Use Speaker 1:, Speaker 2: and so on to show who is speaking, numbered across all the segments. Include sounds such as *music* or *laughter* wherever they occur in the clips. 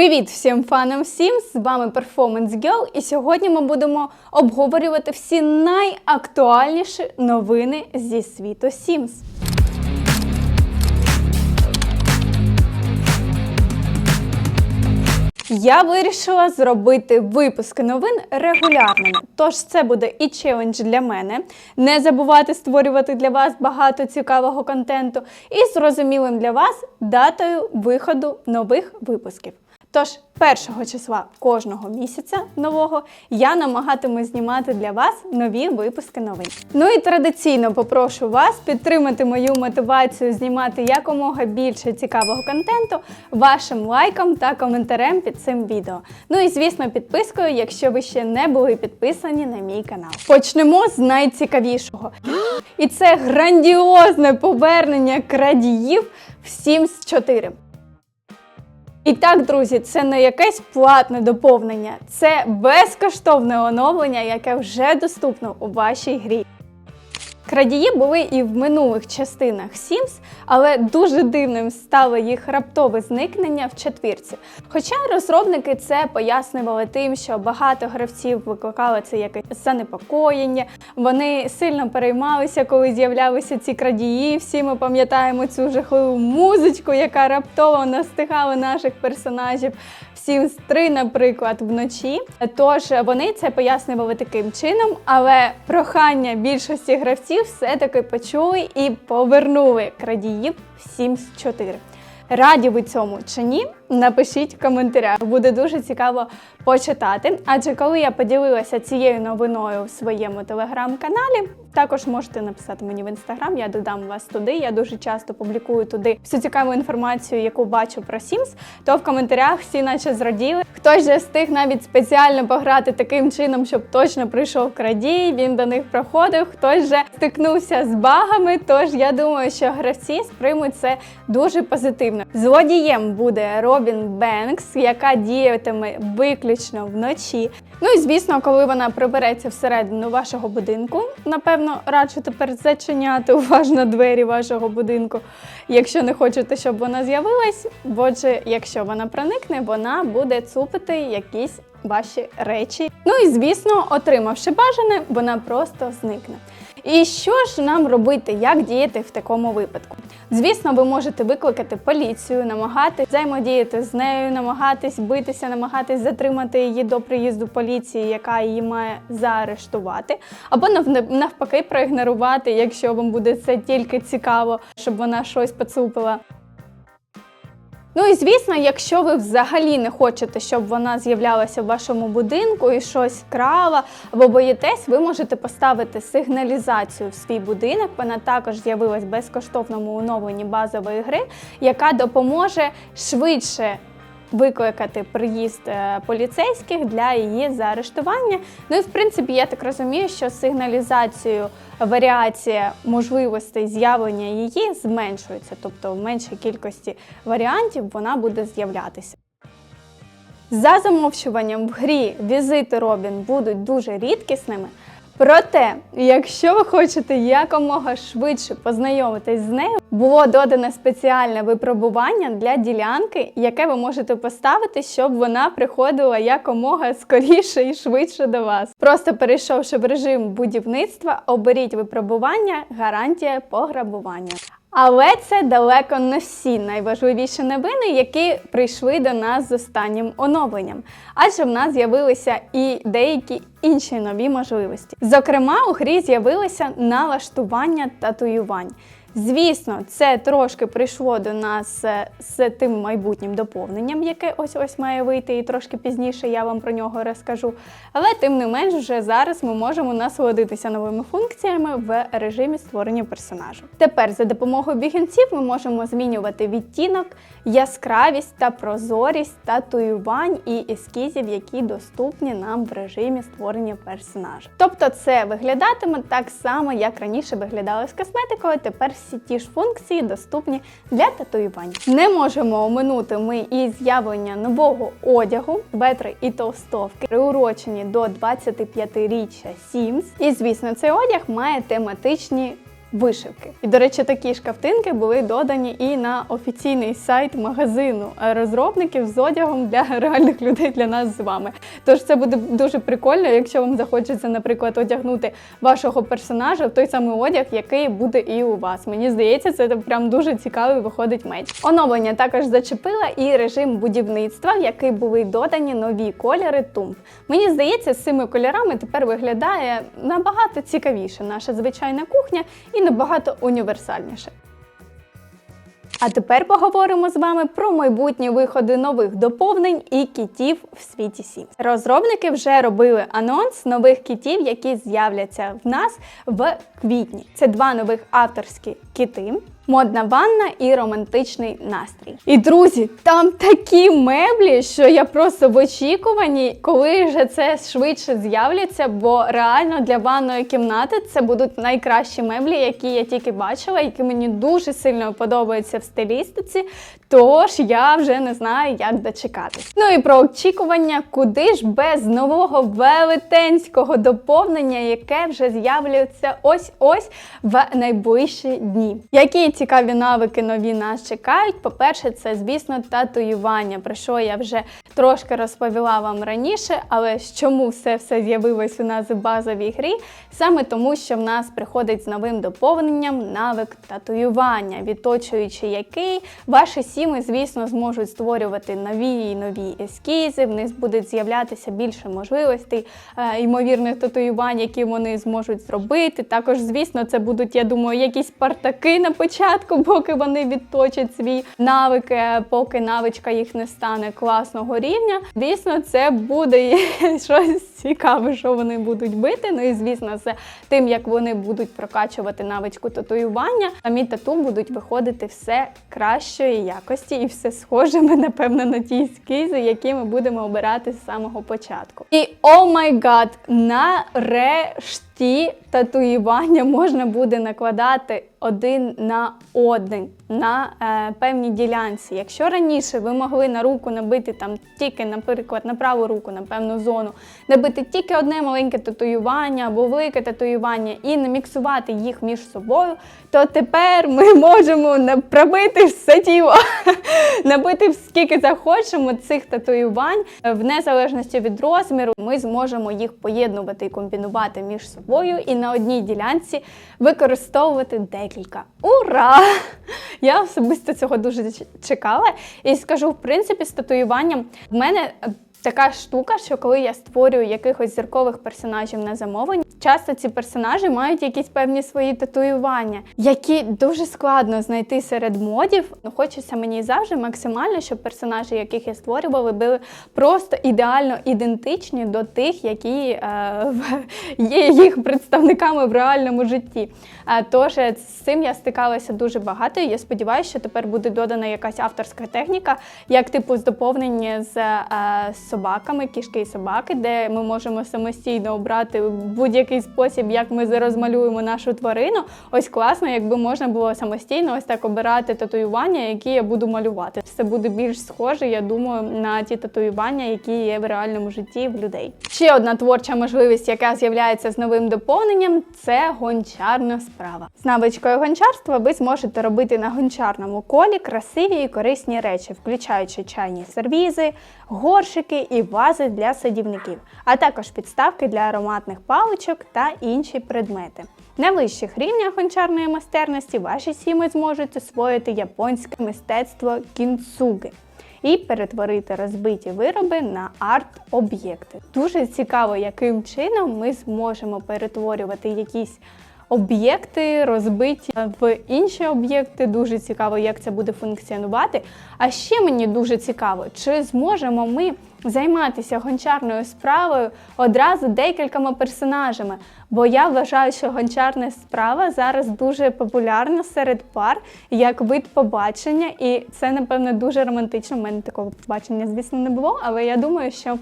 Speaker 1: Привіт всім фанам Sims! З вами Performance Girl і сьогодні ми будемо обговорювати всі найактуальніші новини зі світу Sims. Я вирішила зробити випуски новин регулярними. Тож це буде і челендж для мене. Не забувати створювати для вас багато цікавого контенту і зрозумілим для вас датою виходу нових випусків. Тож, першого числа кожного місяця нового я намагатиму знімати для вас нові випуски новин. Ну і традиційно попрошу вас підтримати мою мотивацію знімати якомога більше цікавого контенту вашим лайком та коментарем під цим відео. Ну і звісно, підпискою, якщо ви ще не були підписані на мій канал. Почнемо з найцікавішого. І це грандіозне повернення крадіїв в Sims 4. І так, друзі, це не якесь платне доповнення, це безкоштовне оновлення, яке вже доступно у вашій грі. Крадії були і в минулих частинах Sims, але дуже дивним стало їх раптове зникнення в четвірці. Хоча розробники це пояснювали тим, що багато гравців викликало це якесь занепокоєння, вони сильно переймалися, коли з'являлися ці крадії. Всі ми пам'ятаємо цю жахливу музичку, яка раптово настигала наших персонажів. Sims 3, наприклад, вночі. Тож вони це пояснювали таким чином, але прохання більшості гравців все-таки почули і повернули крадіїв в Sims 4. Раді ви цьому чи ні? Напишіть в коментарях. Буде дуже цікаво почитати. Адже коли я поділилася цією новиною в своєму телеграм-каналі, також можете написати мені в інстаграм, я додам вас туди. Я дуже часто публікую туди всю цікаву інформацію, яку бачу про Sims, то в коментарях всі наче зраділи. Хтось же встиг навіть спеціально пограти таким чином, щоб точно прийшов крадій, він до них проходив, хтось же стикнувся з багами. Тож я думаю, що гравці сприймуть це дуже позитивно. Злодієм буде Робін Бенкс, яка діятиме виключно вночі. Ну і звісно, коли вона прибереться всередину вашого будинку, напевно, раджу тепер зачиняти уважно двері вашого будинку, якщо не хочете, щоб вона з'явилась. Бо ж, якщо вона проникне, вона буде цупити якісь ваші речі. Ну і звісно, отримавши бажане, вона просто зникне. І що ж нам робити, як діяти в такому випадку? Звісно, ви можете викликати поліцію, намагатись взаємодіяти з нею, намагатись битися, намагатись затримати її до приїзду поліції, яка її має заарештувати, або нав- навпаки проігнорувати, якщо вам буде це тільки цікаво, щоб вона щось поцупила. Ну і звісно, якщо ви взагалі не хочете, щоб вона з'являлася в вашому будинку і щось крала або боїтесь, ви можете поставити сигналізацію в свій будинок. Вона також з'явилась в безкоштовному оновленні базової гри, яка допоможе швидше. Викликати приїзд е, поліцейських для її заарештування. Ну і в принципі, я так розумію, що з сигналізацією варіація можливостей з'явлення її зменшується, тобто в меншій кількості варіантів вона буде з'являтися. За замовчуванням в грі візити Робін будуть дуже рідкісними. Проте, якщо ви хочете якомога швидше познайомитись з нею, було додане спеціальне випробування для ділянки, яке ви можете поставити, щоб вона приходила якомога скоріше і швидше до вас. Просто перейшовши в режим будівництва, оберіть випробування, гарантія пограбування. Але це далеко не всі найважливіші новини, які прийшли до нас з останнім оновленням. Адже в нас з'явилися і деякі інші нові можливості. Зокрема, у грі з'явилися налаштування татуювань. Звісно, це трошки прийшло до нас е, з тим майбутнім доповненням, яке ось ось має вийти, і трошки пізніше я вам про нього розкажу. Але тим не менш, вже зараз ми можемо насолодитися новими функціями в режимі створення персонажу. Тепер за допомогою бігунців ми можемо змінювати відтінок, яскравість та прозорість татуювань і ескізів, які доступні нам в режимі створення персонажа. Тобто це виглядатиме так само, як раніше виглядало з косметикою. Тепер всі ті ж функції доступні для татуювань. Не можемо оминути ми і з'явлення нового одягу, бетри і товстовки, приурочені до 25-річчя Sims. І звісно, цей одяг має тематичні вишивки. І, до речі, такі ж картинки були додані і на офіційний сайт магазину розробників з одягом для *laughs* реальних людей для нас з вами. Тож це буде дуже прикольно, якщо вам захочеться, наприклад, одягнути вашого персонажа в той самий одяг, який буде і у вас. Мені здається, це прям дуже цікавий виходить меч. Оновлення також зачепила і режим будівництва, в який були додані нові кольори тумб. Мені здається, з цими кольорами тепер виглядає набагато цікавіше наша звичайна кухня і набагато універсальніше. А тепер поговоримо з вами про майбутні виходи нових доповнень і кітів в світі Sims. Розробники вже робили анонс нових кітів, які з'являться в нас в квітні. Це два нових авторські кіти. Модна ванна і романтичний настрій. І друзі, там такі меблі, що я просто в очікуванні, коли вже це швидше з'являться, бо реально для ванної кімнати це будуть найкращі меблі, які я тільки бачила, які мені дуже сильно подобаються в стилістиці. Тож я вже не знаю, як дочекатись. Ну і про очікування, куди ж без нового велетенського доповнення, яке вже з'являється ось-ось в найближчі дні. Які цікаві навики нові нас чекають? По-перше, це, звісно, татуювання, про що я вже трошки розповіла вам раніше, але чому все все з'явилось у нас в базовій грі? Саме тому, що в нас приходить з новим доповненням навик татуювання, відточуючи який ваші сіми, звісно, зможуть створювати нові і нові ескізи. В них буде з'являтися більше можливостей, е, ймовірних татуювань, які вони зможуть зробити. Також, звісно, це будуть, я думаю, якісь спартаки на початку, поки вони відточать свій навики, поки навичка їх не стане класного рівня. Звісно, це буде *laughs* щось цікаве, що вони будуть бити. Ну і звісно, з тим, як вони будуть прокачувати навичку татуювання, самі тату будуть виходити все кращої якості і все схожими, напевно, на ті ескізи, які ми будемо обирати з самого початку. І о май гад, нарешті татуювання можна буде накладати один на один на е, певній ділянці. Якщо раніше ви могли на руку набити там тільки, наприклад, на праву руку, на певну зону, набити тільки одне маленьке татуювання або велике татуювання і не міксувати їх між собою, то тепер ми можемо пробити все тіло, *laughs* набити скільки захочемо цих татуювань, в незалежності від розміру, ми зможемо їх поєднувати і комбінувати між собою, і на одній ділянці використовувати декілька. Ура! Я особисто цього дуже чекала. І скажу, в принципі, з татуюванням в мене. Така штука, що коли я створюю якихось зіркових персонажів на замовлення, часто ці персонажі мають якісь певні свої татуювання, які дуже складно знайти серед модів. Ну, хочеться мені завжди максимально, щоб персонажі, яких я створювала, були просто ідеально ідентичні до тих, які е, є їх представниками в реальному житті. Е, Тож е, з цим я стикалася дуже багато. І я сподіваюся, що тепер буде додана якась авторська техніка, як типу з доповнення з е, собаками, кішки і собаки, де ми можемо самостійно обрати будь-який спосіб, як ми розмалюємо нашу тварину. Ось класно, якби можна було самостійно ось так обирати татуювання, які я буду малювати. Це буде більш схоже, я думаю, на ті татуювання, які є в реальному житті в людей. Ще одна творча можливість, яка з'являється з новим доповненням, це гончарна справа. З навичкою гончарства ви зможете робити на гончарному колі красиві і корисні речі, включаючи чайні сервізи, горшики і вази для садівників, а також підставки для ароматних паличок та інші предмети. На вищих рівнях гончарної майстерності ваші сіми зможуть освоїти японське мистецтво кінцуги і перетворити розбиті вироби на арт-об'єкти. Дуже цікаво, яким чином ми зможемо перетворювати якісь об'єкти, розбиті в інші об'єкти. Дуже цікаво, як це буде функціонувати. А ще мені дуже цікаво, чи зможемо ми займатися гончарною справою одразу декількома персонажами. Бо я вважаю, що гончарна справа зараз дуже популярна серед пар як вид побачення, і це, напевно, дуже романтично. У мене такого побачення, звісно, не було, але я думаю, що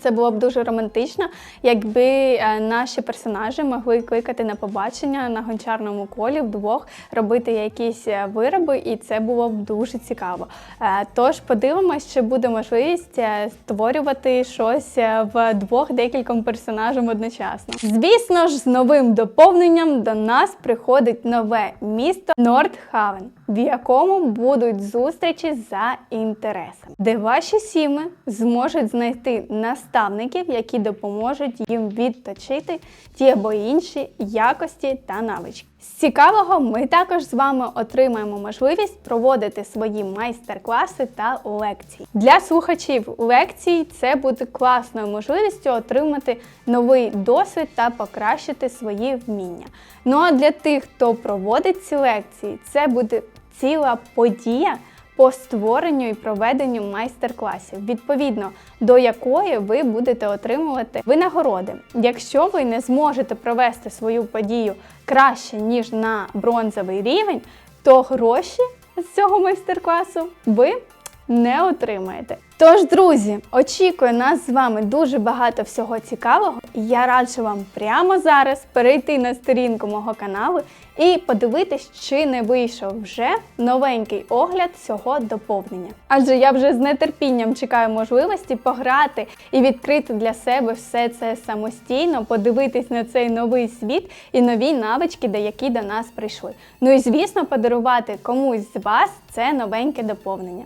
Speaker 1: Це було б дуже романтично, якби е, наші персонажі могли кликати на побачення на гончарному колі вдвох, робити якісь е, вироби, і це було б дуже цікаво. Е, Тож подивимось, чи буде можливість створювати щось в двох декільком персонажам одночасно. Звісно ж, з новим доповненням до нас приходить нове місто Нордхавен, в якому будуть зустрічі за інтересами, де ваші сіми зможуть знайти наставників, які допоможуть їм відточити ті або інші якості та навички. З цікавого ми також з вами отримаємо можливість проводити свої майстер-класи та лекції. Для слухачів лекцій це буде класною можливістю отримати новий досвід та покращити свої вміння. Ну а для тих, хто проводить ці лекції, це буде ціла подія по створенню і проведенню майстер-класів, відповідно до якої ви будете отримувати винагороди. Якщо ви не зможете провести свою подію краще ніж на бронзовий рівень, то гроші з цього майстер-класу ви не отримаєте. Тож, друзі, очікую нас з вами дуже багато всього цікавого, і я раджу вам прямо зараз перейти на сторінку мого каналу і подивитись, чи не вийшов вже новенький огляд цього доповнення. Адже я вже з нетерпінням чекаю можливості пограти і відкрити для себе все це самостійно, подивитись на цей новий світ і нові навички, які до нас прийшли. Ну і звісно, подарувати комусь з вас це новеньке доповнення.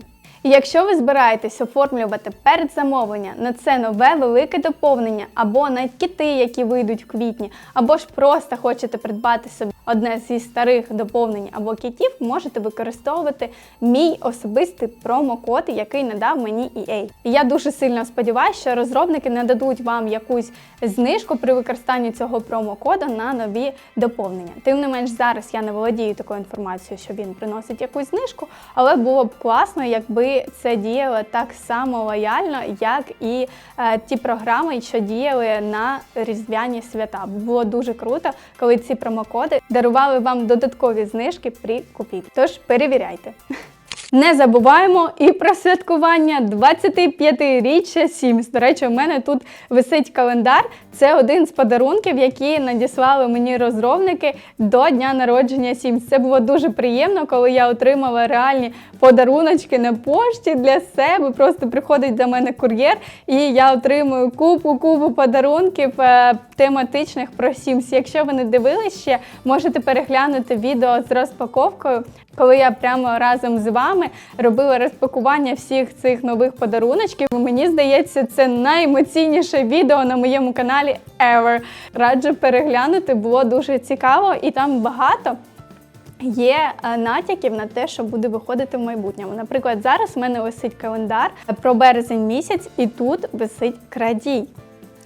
Speaker 1: Якщо ви збираєтесь оформлювати передзамовлення на це нове велике доповнення, або на кіти, які вийдуть в квітні, або ж просто хочете придбати собі одне зі старих доповнень або кітів, можете використовувати мій особистий промокод, який надав мені EA. Я дуже сильно сподіваюся, що розробники нададуть вам якусь знижку при використанні цього промокоду на нові доповнення. Тим не менш, зараз я не володію такою інформацією, що він приносить якусь знижку, але було б класно, якби це діяло так само лояльно, як і е, ті програми, що діяли на різдвяні свята. Було дуже круто, коли ці промокоди дарували вам додаткові знижки при купівлі. Тож перевіряйте. Не забуваємо і про святкування 25-річчя Sims. До речі, у мене тут висить календар. Це один з подарунків, які надіслали мені розробники до дня народження Sims. Це було дуже приємно, коли я отримала реальні подаруночки на пошті для себе. Просто приходить до мене кур'єр, і я отримую купу купу подарунків е, тематичних про Sims. Якщо ви не дивились ще, можете переглянути відео з розпаковкою, коли я прямо разом з вами робила розпакування всіх цих нових подаруночків. Мені здається, це найемоційніше відео на моєму каналі ever. Раджу переглянути, було дуже цікаво і там багато. Є е, натяків на те, що буде виходити в майбутньому. Наприклад, зараз в мене висить календар про березень місяць, і тут висить крадій.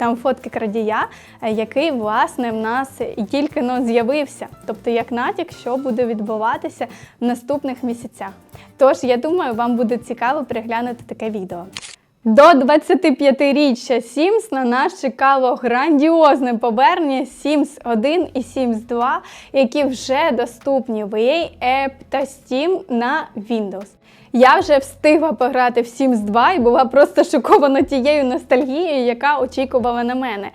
Speaker 1: Там фотки крадія, е, який власне в нас тільки но з'явився, тобто як натяк, що буде відбуватися в наступних місяцях. Тож я думаю, вам буде цікаво переглянути таке відео. До 25-річчя Sims на нас чекало грандіозне повернення Sims 1 і Sims 2, які вже доступні в EA App та Steam на Windows. Я вже встигла пограти в Sims 2 і була просто шокована тією ностальгією, яка очікувала на мене.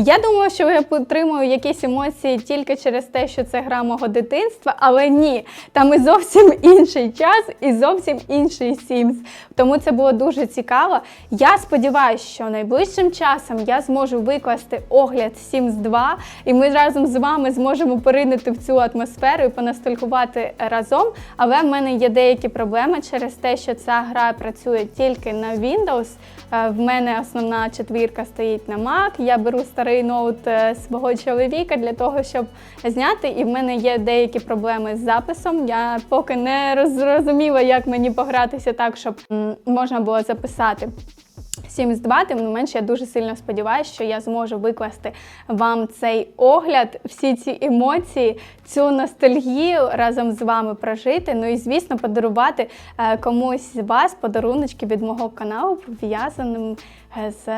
Speaker 1: Я думала, що я отримую якісь емоції тільки через те, що це гра мого дитинства, але ні, там і зовсім *laughs* інший час, і зовсім інший Sims. Тому це було дуже цікаво. Я сподіваюся, що найближчим часом я зможу викласти огляд Sims 2, і ми разом з вами зможемо поринути в цю атмосферу і понасталькувати разом. Але в мене є деякі проблеми через те, що ця гра працює тільки на Windows. Е, В мене основна четвірка стоїть на Mac. Я беру старий ноут е, свого чоловіка для того, щоб зняти. І в мене є деякі проблеми з записом. Я поки не зрозуміла, як мені погратися так, щоб можна було записати. Sims 2, тим не менш, я дуже сильно сподіваюся, що я зможу викласти вам цей огляд, всі ці емоції, цю ностальгію разом з вами прожити. Ну і звісно, подарувати е, комусь з вас подаруночки від мого каналу, пов'язаним е, з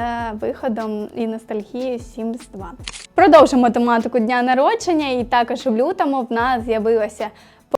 Speaker 1: виходом і ностальгією Sims 2. Продовжимо тематику дня народження, і також в лютому в нас з'явилася.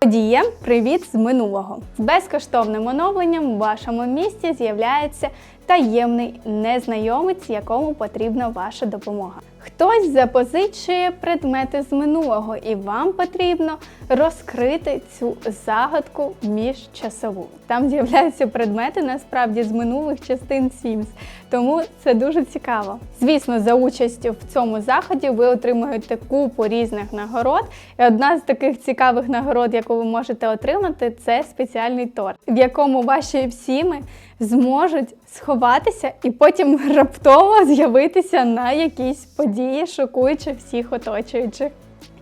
Speaker 1: Подія Привіт з минулого з безкоштовним оновленням в вашому місті з'являється таємний незнайомець, якому потрібна ваша допомога. Хтось запозичує предмети з минулого, і вам потрібно розкрити цю загадку міжчасову. Там з'являються предмети насправді з минулих частин Sims, тому це дуже цікаво. Звісно, за участю в цьому заході ви отримуєте купу різних нагород. І одна з таких цікавих нагород, яку ви можете отримати, це спеціальний торт, в якому ваші всіми зможуть сховатися і потім раптово з'явитися на якійсь події, шокуючи всіх оточуючих.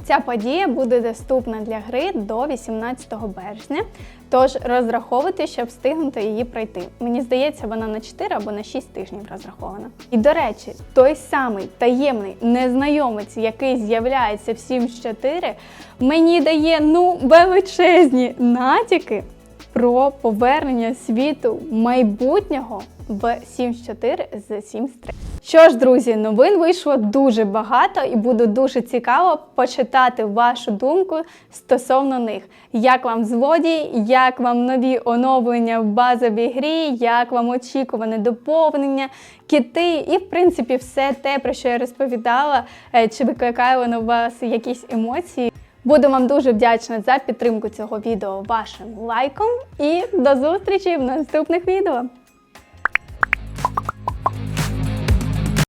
Speaker 1: Ця подія буде доступна для гри до 18 березня, тож розраховуйте, щоб встигнути її пройти. Мені здається, вона на 4 або на 6 тижнів розрахована. І до речі, той самий таємний незнайомець, який з'являється в Sims 4, мені дає ну величезні натяки про повернення світу майбутнього в Sims 4 з Sims 3. Що ж, друзі, новин вийшло дуже багато і буде дуже цікаво почитати вашу думку стосовно них. Як вам злодій, як вам нові оновлення в базовій грі, як вам очікуване доповнення, кити і, в принципі, все те, про що я розповідала, Е, чи викликає воно у вас якісь емоції. Буду вам дуже вдячна за підтримку цього відео вашим лайком і до зустрічі в наступних відео.